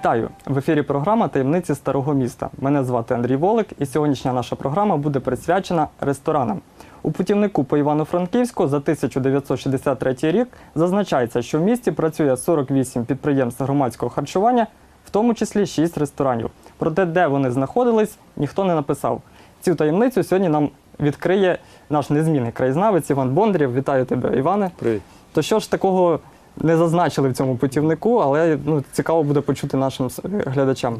Вітаю! В ефірі програма Таємниці старого міста. Мене звати Андрій Волик, і сьогоднішня наша програма буде присвячена ресторанам. У путівнику по Івано-Франківську за 1963 рік зазначається, що в місті працює 48 підприємств громадського харчування, в тому числі 6 ресторанів. Проте, де вони знаходились, ніхто не написав. Цю таємницю сьогодні нам відкриє наш незмінний краєзнавець Іван Бондарєв. Вітаю тебе, Іване. Привіт. То що ж такого не зазначили в цьому путівнику, але ну, цікаво буде почути нашим глядачам.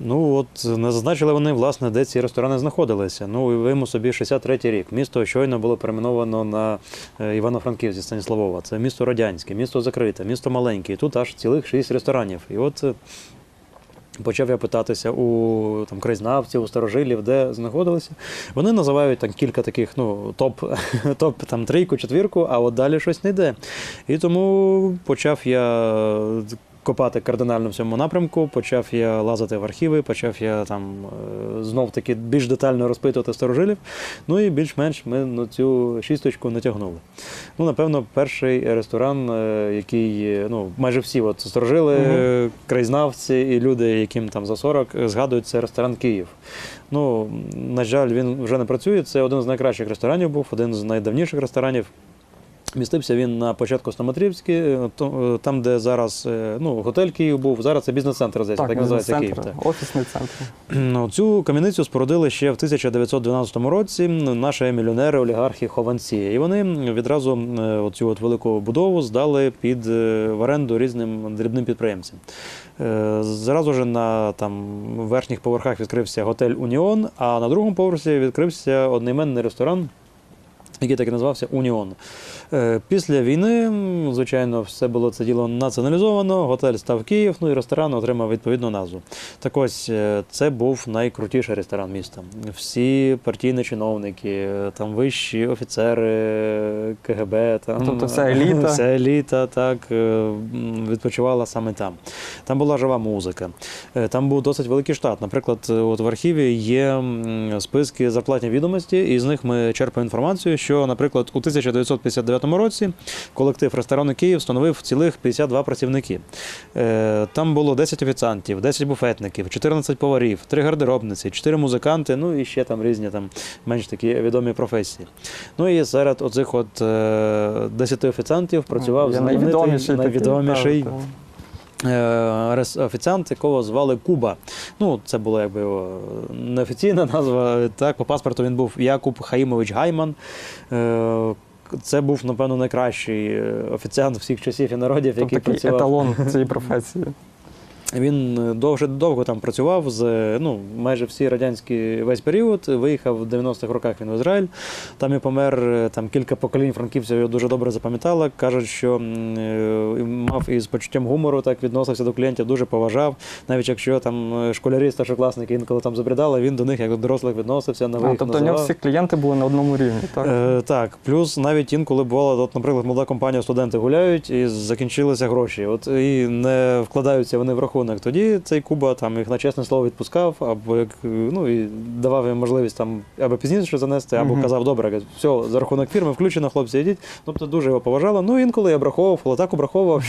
Ну от не зазначили вони, власне, де ці ресторани знаходилися. Ну, уявимо собі 63-й рік. Місто щойно було перейменовано на е, Івано-Франківськ Станіславова. Це місто радянське, місто закрите, місто маленьке. І тут аж цілих шість ресторанів. І от е, почав я питатися у там краєзнавців, у старожилів, де знаходилися. Вони називають там кілька таких, ну, топ, топ там трійку, четвірку, а от далі щось не йде. І тому почав я копати кардинально в цьому напрямку, почав я лазити в архіви, почав я там е, знов таки більш детально розпитувати старожилів. Ну і більш-менш ми на цю шісточку натягнули. Ну, напевно, перший ресторан, е, який е, ну, майже всі от старожили, е, краєзнавці і люди, яким там за 40, е, згадують це ресторан Київ. Ну, на жаль, він вже не працює. Це один з найкращих ресторанів був, один з найдавніших ресторанів. Містився він на початку Стоматрівській, е, е, там, де зараз е, ну, готель Київ був, зараз це бізнес-центр, здається, так, називається Київ. Так. офісний центр. Ну, Цю кам'яницю спорудили ще в 1912 році наші мільйонери, олігархи хованці. І вони відразу оцю от велику будову здали під в оренду різним дрібним підприємцям. Зразу ж на там, верхніх поверхах відкрився готель Уніон, а на другому поверсі відкрився одноіменний ресторан. Який так і називався Уніон. Е, Після війни, звичайно, все було це діло націоналізовано. Готель став Київ, ну і ресторан отримав відповідну назву. Так ось е, це був найкрутіший ресторан міста. Всі партійні чиновники, е, там вищі офіцери КГБ, там Тобто вся еліта. вся еліта так відпочивала саме там. Там була жива музика. Там був досить великий штат. Наприклад, от в архіві є списки зарплатні відомості, і з них ми черпаємо інформацію, що, наприклад, у 1959 році колектив ресторану Київ становив цілих 52 працівники. Е, Там було 10 офіціантів, 10 буфетників, 14 поварів, 3 гардеробниці, 4 музиканти, ну і ще там різні там менш такі відомі професії. Ну і серед оцих от е, 10 офіціантів працював Є знаменитий, найвідоміший, найвідоміший так, так. е, рес- офіціант, якого звали Куба. Ну, це була якби його неофіційна назва. Так, по паспорту він був Якуб Хаїмович Гайман. Е, Це був, напевно, найкращий е, офіціант всіх часів і народів, Тобто який працював. еталон цієї професії. Він е, довго довго там працював з ну майже всі радянські весь період. Виїхав в 90-х роках він в Ізраїль. Там і помер е, там кілька поколінь франківців його дуже добре запам'ятали. Кажуть, що е, мав із почуттям гумору, так відносився до клієнтів, дуже поважав. Навіть якщо там школярі, старшокласники інколи там забридали, він до них як до дорослих відносився на А, виїх тобто у нього всі клієнти були на одному рівні, так? Е, так, плюс навіть інколи бувало, от, наприклад, молода компанія, студенти гуляють і закінчилися гроші. От і не вкладаються вони в рахунок. Тоді цей Куба там їх на чесне слово відпускав, або як ну і давав їм можливість там або пізніше занести, або казав, добре, все, за рахунок фірми включено, хлопці, йдіть. Тобто дуже його поважали. Ну інколи я обраховував, але так обраховував,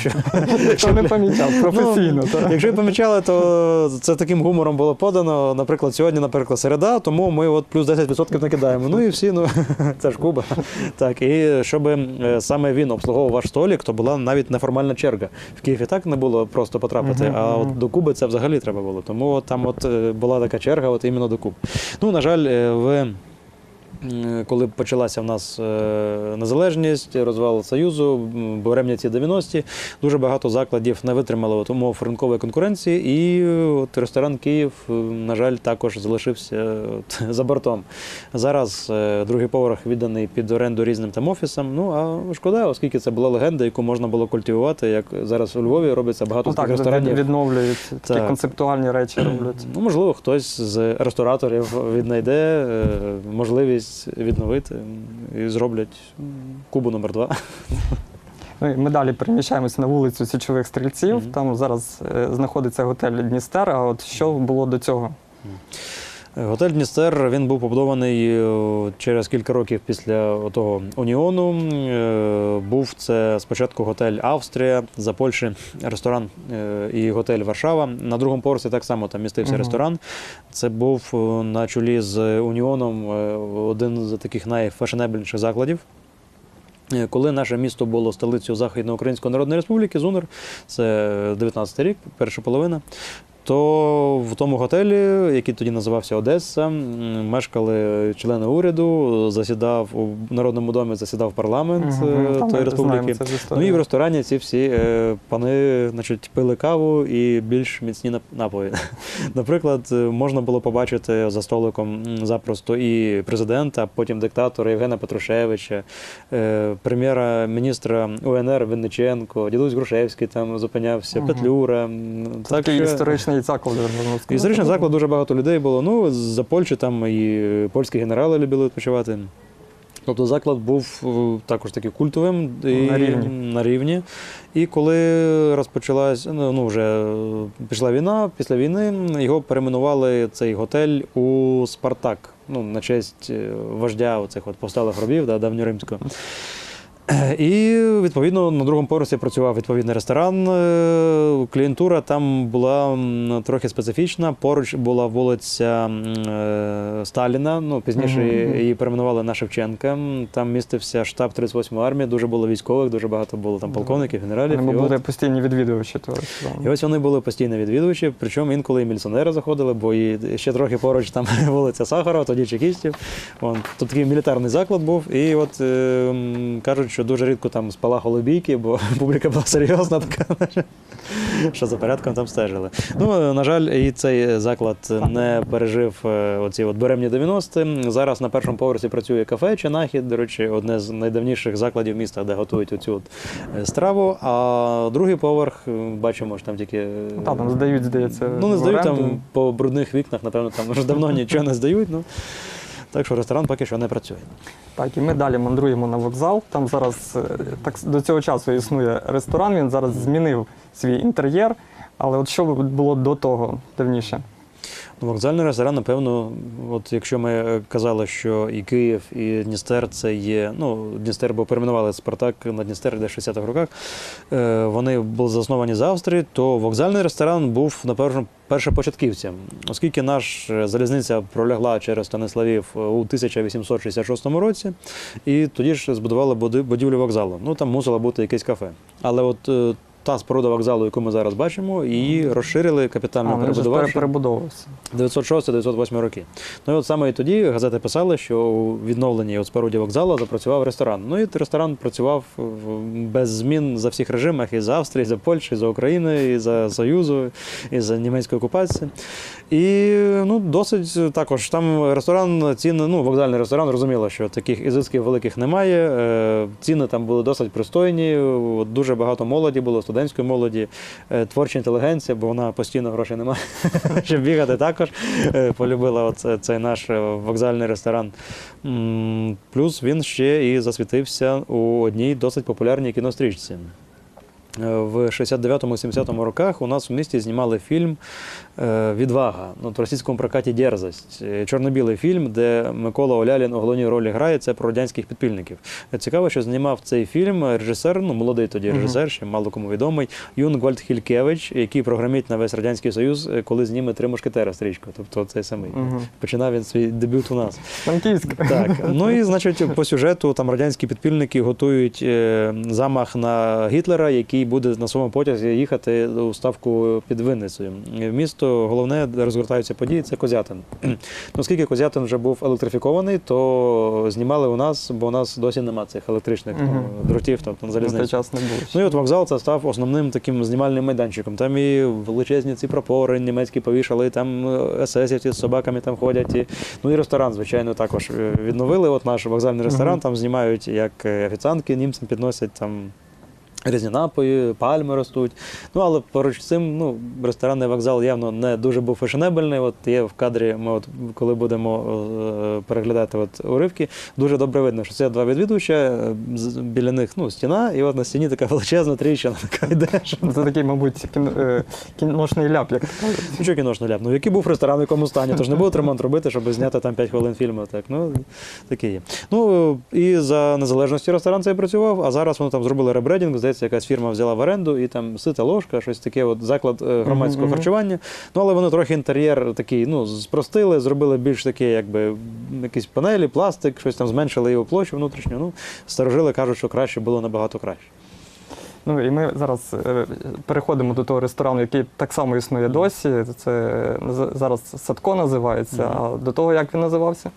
що не помічав, професійно, Ну. Якщо ви помічали, то це таким гумором було подано. Наприклад, сьогодні, наприклад, середа, тому ми от плюс 10% накидаємо. Ну і всі, ну це ж Куба. Так, і щоб е, саме він обслуговував ваш столик, то була навіть неформальна черга. В Києві так не було просто потрапити, Мгм, а от до Куби це взагалі треба було. Тому от там от е, була така черга, от іменно до Куби. Ну, на жаль, е, в. М, Коли почалася в нас е, незалежність, розвал Союзу, м, буремні ці 90-ті, дуже багато закладів не витримали от умов ринкової конкуренції, і е, от ресторан Київ, е, на жаль, також залишився е, за бортом. Зараз е, другий поверх відданий під оренду різним там офісам. Ну а шкода, оскільки це була легенда, яку можна було культивувати, як зараз у Львові робиться багато Ну так, ресторанів. відновлюють, такі Так. концептуальні речі роблять. Ну, можливо, хтось з рестораторів віднайде е, можливість відновити і зроблять кубу номер 2 Ну, Ми далі переміщаємось на вулицю Січових стрільців. Мгм. Там зараз е, знаходиться готель Дністер. А от що було до цього? Готель Дністер він був побудований е, через кілька років після того Уніону. Е, Був це спочатку готель Австрія, за Польщі ресторан е, і готель Варшава. На другому поверсі так само там містився Мгм. ресторан. Це був на чолі з Уніоном один з таких найфешенебельніших закладів. Коли наше місто було столицею Західноукраїнської Народної Республіки, Зунер, це 19 рік, перша половина. То в тому готелі, який тоді називався Одеса, мешкали члени уряду, засідав у Народному домі, засідав парламент е, тої знаємо республіки. Ну і в ресторані ці всі е, пани значить, пили каву і більш міцні нап- напої. Наприклад, е, можна було побачити за столиком запросто і президента, а потім диктатора Євгена Петрушевича, прем'єра-міністра УНР Винниченко, дідусь Грушевський там зупинявся, Мгм. Петлюра. Такий історичний заклад, я можу сказати. Історичний заклад дуже багато людей було. Ну, з-за Польщі там і польські генерали любили відпочивати. Тобто заклад був е, також такий культовим і На рівні. на рівні. І коли розпочалась, ну, ну вже е, пішла війна, після війни його перейменували цей готель у Спартак. Ну, на честь е, вождя оцих от повсталих робів, да, давньоримського. І відповідно на другому поверсі працював відповідний ресторан. Е, Клієнтура там була трохи специфічна. Поруч була вулиця е, Сталіна. Ну пізніше її перейменували на Шевченка. Там містився штаб 38-ї армії. Дуже було військових, дуже багато було там полковників, генералів. Вони були постійні відвідувачі і ось вони були постійні відвідувачі, причому інколи і міліціонери заходили, бо і ще трохи поруч там вулиця Сахарова, тоді чекістів. Вон, тут такий мілітарний заклад був. І от е, кажуть, що дуже рідко там спалахали бійки, бо публіка була серйозна така, що за порядком там стежили. Ну, на жаль, і цей заклад не пережив е, оці от беремні 90-ті. Зараз на першому поверсі працює кафе Ченахід, до речі, одне з найдавніших закладів міста, де готують оцю от е, страву. А другий поверх, бачимо, що там тільки. е, Та, там здають, здається, Ну, не здають там по брудних вікнах, напевно, там вже давно нічого не здають. Ну. Так що ресторан поки що не працює. Так, і ми далі мандруємо на вокзал. Там зараз е, так до цього часу існує ресторан. Він зараз змінив свій інтер'єр. Але от що було до того давніше? Ну, вокзальний ресторан, напевно, от якщо ми е, казали, що і Київ, і Дністер це є. Ну, Дністер, бо перейменували Спартак на Дністер де в 60-х роках. Е, вони були засновані з Австрії, то вокзальний ресторан був, напевно, першопочатківцем. Оскільки наш е, залізниця пролягла через Станиславів е, у 1866 році, і тоді ж збудували будівлю вокзалу. Ну там мусило бути якесь кафе. Але от е, та споруда вокзалу, яку ми зараз бачимо, її розширили капітально перебудувавши. перебудовувався. 906-908 роки. Ну і от саме і тоді газети писали, що у відновленні от споруді вокзалу запрацював ресторан. Ну і ресторан працював без змін за всіх режимах і за Австрії, і за Польщі, і за України, і за Союзу, і за німецької окупації. І ну, досить також там ресторан, ціни, ну, вокзальний ресторан, зрозуміло, що таких ізисків великих немає. Е, Ціни там були досить пристойні, дуже багато молоді було, студентської молоді, е, творча інтелігенція, бо вона постійно грошей немає, щоб бігати також. Е, Полюбила оце, цей наш е, вокзальний ресторан. Плюс він ще і засвітився у одній досить популярній кінострічці. Е, В 69-70 роках у нас в місті знімали фільм е, Відвага. Ну, в російському прокаті Дерзость. Е, Чорно-білий фільм, де Микола Олялін у головній ролі грає. Це про радянських підпільників. Цікаво, що знімав цей фільм режисер, ну молодий тоді режисер, ще мало кому відомий, Юнгвальд Хількевич, який програмить на весь радянський союз, коли зніме три мушкетера стрічку. Тобто цей самий. Починав він свій дебют у нас. Франківськ. Так, ну і значить, по сюжету там радянські підпільники готують замах на Гітлера, який буде на своєму потязі їхати у ставку під Винницею. Е, Місто головне, де розгортаються події, це Козятин. Ну, Оскільки Козятин вже був електрифікований, то знімали у нас, бо у нас досі нема цих електричних ну, дротів, тобто було. ще. Ну і от вокзал це став основним таким знімальним майданчиком. Там і величезні ці прапори німецькі повішали, там е, есесівці з собаками там ходять. І, ну і ресторан, звичайно, також е, відновили. От наш вокзальний ресторан, там знімають, як е, офіціантки німцям підносять там. Різні напої, пальми ростуть. Ну, але поруч з цим, ну, ресторанний вокзал явно не дуже був фешенебельний. От є в кадрі, ми от, коли будемо е, переглядати от, уривки, дуже добре видно, що це два відвідувача, е, біля них ну, стіна, і от на стіні така величезна тріщина, така йде. Це такий, мабуть, кін, е, кіношний ляп, як. Ну, що кіношний ляп? Ну, який був ресторан, в якому стані? Тож не будуть ремонт робити, щоб зняти там 5 хвилин фільму. Так, ну, таке є. Ну, і за незалежності ресторан цей працював, а зараз вони там зробили ребрендінг, здається, якась фірма взяла в оренду, і там сита ложка, щось таке, от заклад е, громадського харчування. Ну, але вони трохи інтер'єр такий, ну, спростили, зробили більш таке, якби якісь панелі, пластик, щось там зменшили його площу внутрішню. Ну, старожили кажуть, що краще було набагато краще. Ну і ми зараз е, переходимо до того ресторану, який так само існує досі. Це зараз Садко називається. А до того як він називався?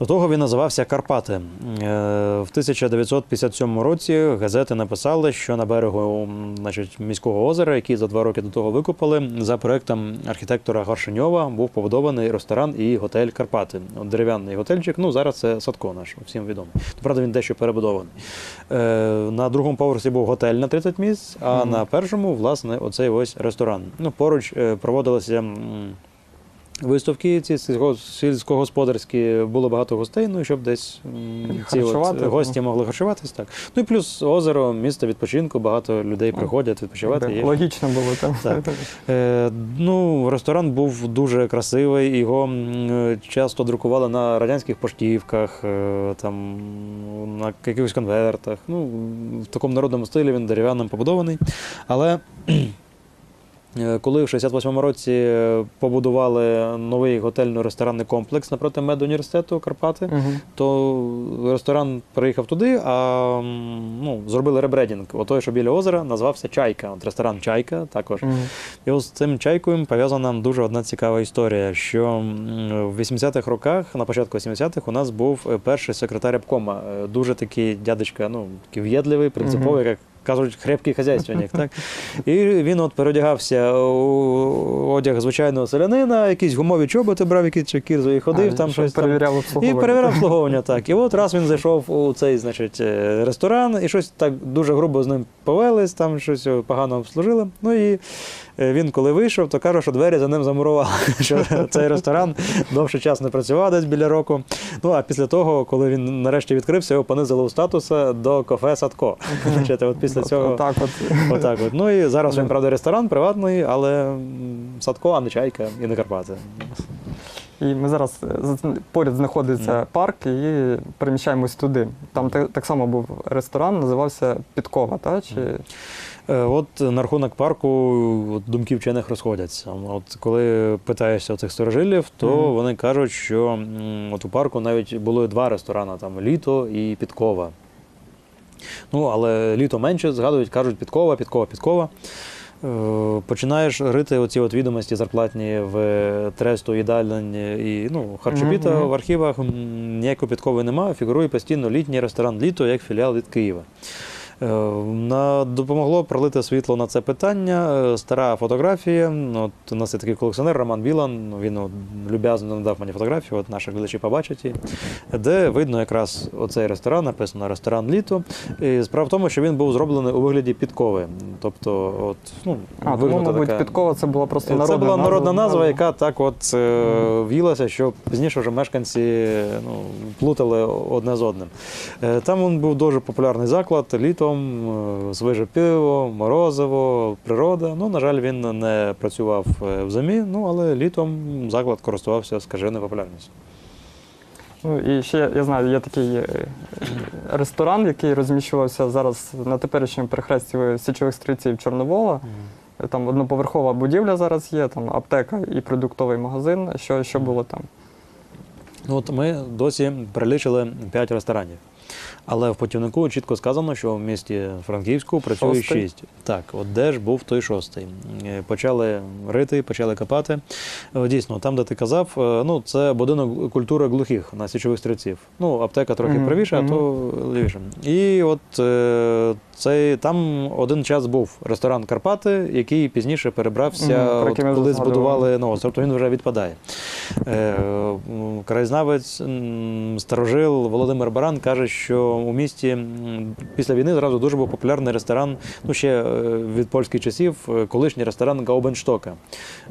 До того він називався Карпати. Е, В 1957 році газети написали, що на берегу значить, міського озера, який за два роки до того викопали, за проектом архітектора Гаршиньова був побудований ресторан і готель Карпати. От дерев'яний готельчик. Ну зараз це Садко наш, всім відомий. Правда, він дещо перебудований. Е, На другому поверсі був готель на 30 місць, а Мгм. на першому, власне, оцей ось ресторан. Ну, поруч е, проводилися. Виставки ці сільськогосподарські було багато гостей, ну щоб десь ці от гості могли харчуватись. Так. Ну і плюс озеро, місто відпочинку, багато людей приходять відпочивати. Є. Логічно було там. Так. Е, ну, ресторан був дуже красивий, його часто друкували на радянських поштівках, е, там, на якихось конвертах. Ну, в такому народному стилі він дерев'яним побудований. Але е, коли в 68-му році е, побудували новий готельно-ресторанний комплекс напроти медуніверситету Карпати, Мгм. то ресторан приїхав туди, а ну, зробили ребрендінг. Отой, що біля озера, назвався Чайка. От ресторан Чайка також. Мгм. І ось з цим чайкою пов'язана дуже одна цікава історія, що в 80-х роках, на початку 80-х, у нас був е, перший секретар обкома. Е, Дуже такий дядечка, ну, такий в'єдливий, принциповий, як кажуть, хрепкий хазяйственник. Так? І він от переодягався у одяг звичайного селянина, якісь гумові чоботи брав, якісь кірзу і ходив А, там щось. Там, перевіряв і перевіряв обслуговування, так. І от раз він зайшов у цей, значить, е, ресторан, і щось так дуже грубо з ним повелись, там щось погано обслужили. Ну і він, коли вийшов, то каже, що двері за ним замурували, що цей ресторан довший час не працював десь біля року. Ну а після того, коли він нарешті відкрився, його понизили у статуса до кафе Садко. Значить, от після цього. Так, от. Отак от. Ну і зараз він, правда, ресторан приватний, але Садко, а не чайка і не Карпати. І ми зараз е, поряд знаходиться парк і переміщаємось туди. Там так само був ресторан, називався Підкова, та? Чи... Е, От на рахунок парку от, думки вчених розходяться. От коли питаєшся цих старожилів, то Мгм. вони кажуть, що от у парку навіть було два ресторани: там літо і підкова. Ну, але літо менше згадують, кажуть підкова, підкова, підкова. Е, Починаєш рити оці от відомості зарплатні в тресту, їдальні і ну, харчопіта Мгм, мгм. в архівах ніякої підкови немає. Фігурує постійно літній ресторан літо як філіал від Києва. Е, На допомогло пролити світло на це питання. е, Стара фотографія. От у нас є такий колекціонер Роман Білан. Він от, люб'язно надав мені фотографію, от наші глядачі побачать її, де видно якраз оцей ресторан, написано ресторан літо. І справа в тому, що він був зроблений у вигляді підкови. Тобто, от, ну, А, тому, мабуть, така- Підкова це була просто народна це була народна назва, назва. яка так от е, в'їлася, що пізніше вже мешканці ну, плутали одне з одним. Е, Там він був дуже популярний заклад літом, е, свіже пиво, морозиво, природа. Ну, на жаль, він не працював е, в зимі, ну, але літом заклад користувався скаженою популярністю. Ну і ще я знаю, є такий е, ресторан, який розміщувався зараз на теперішньому перехресті січових стрільців Чорновола. Там одноповерхова будівля зараз є, там аптека і продуктовий магазин. Що, що було там? Ну, от ми досі перелічили 5 ресторанів. Але в путівнику чітко сказано, що в місті Франківську працює Шостий. 6. Так, от де ж був той шостий. Е, Почали рити, почали копати. Е, Дійсно, там, де ти казав, е, ну це будинок культури глухих на січових стрільців. Ну, аптека трохи Мгм, правіше, а то лівіше. І от цей там один час був ресторан Карпати, який пізніше перебрався, Мгм, про от, коли збудували новий, тобто він вже відпадає. Краєзнавець, старожил Володимир Баран каже, що у місті після війни зразу дуже був популярний ресторан, ну ще е, від польських часів, е, колишній ресторан Гаубенштока.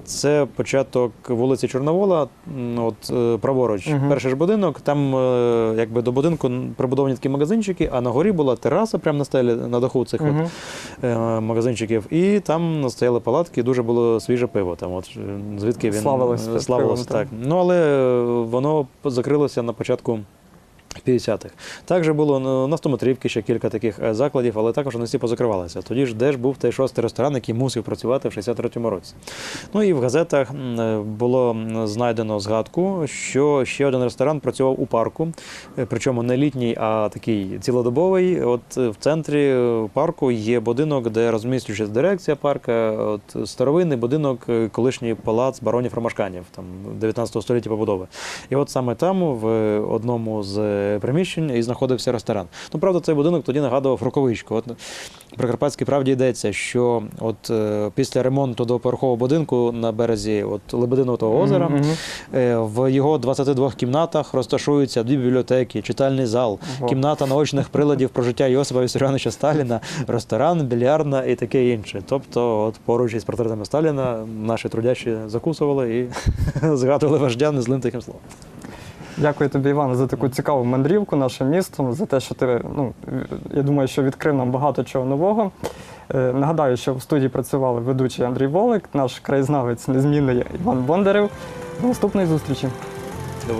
Це початок вулиці Чорновола, от е, праворуч, Мгм. перший ж будинок. Там якби до будинку прибудовані такі магазинчики, а на горі була тераса прямо на стелі, на даху цих от, Мгм. е, магазинчиків. І там стояли палатки, дуже було свіже пиво. Там, от, звідки він Славилось славилось, так. Ну, але воно закрилося на початку 50-х. Також було на Стометрівці ще кілька таких е, закладів, але також вони всі позакривалися. Тоді ж де ж був той шостий ресторан, який мусив працювати в 63-му році. Ну і в газетах е, було знайдено згадку, що ще один ресторан працював у парку, е, причому не літній, а такий цілодобовий. От в центрі парку є будинок, де розміщується дирекція парка. От старовинний будинок, колишній палац баронів Ромашканів, там 19 століття побудови. І от саме там, в одному з приміщень, і знаходився ресторан. Ну, правда, цей будинок тоді нагадував Роковичку. От при Карпатській правді йдеться, що от е, після ремонту двоповерхового будинку на березі от Лебединого озера Мгм. е, в його 22 кімнатах розташуються дві бібліотеки, читальний зал, Ого. кімната наочних приладів про життя Йосипа Вісаріоновича Сталіна, ресторан, більярдна і таке інше. Тобто, от поруч із портретами Сталіна наші трудящі закусували і згадували вождя незлим таким словом. Дякую тобі, Іван, за таку цікаву мандрівку нашим містом, за те, що ти, ну, я думаю, що відкрив нам багато чого нового. Е, Нагадаю, що в студії працювали ведучий Андрій Волик, наш краєзнавець незмінний Іван Бондарев. До наступної зустрічі. До.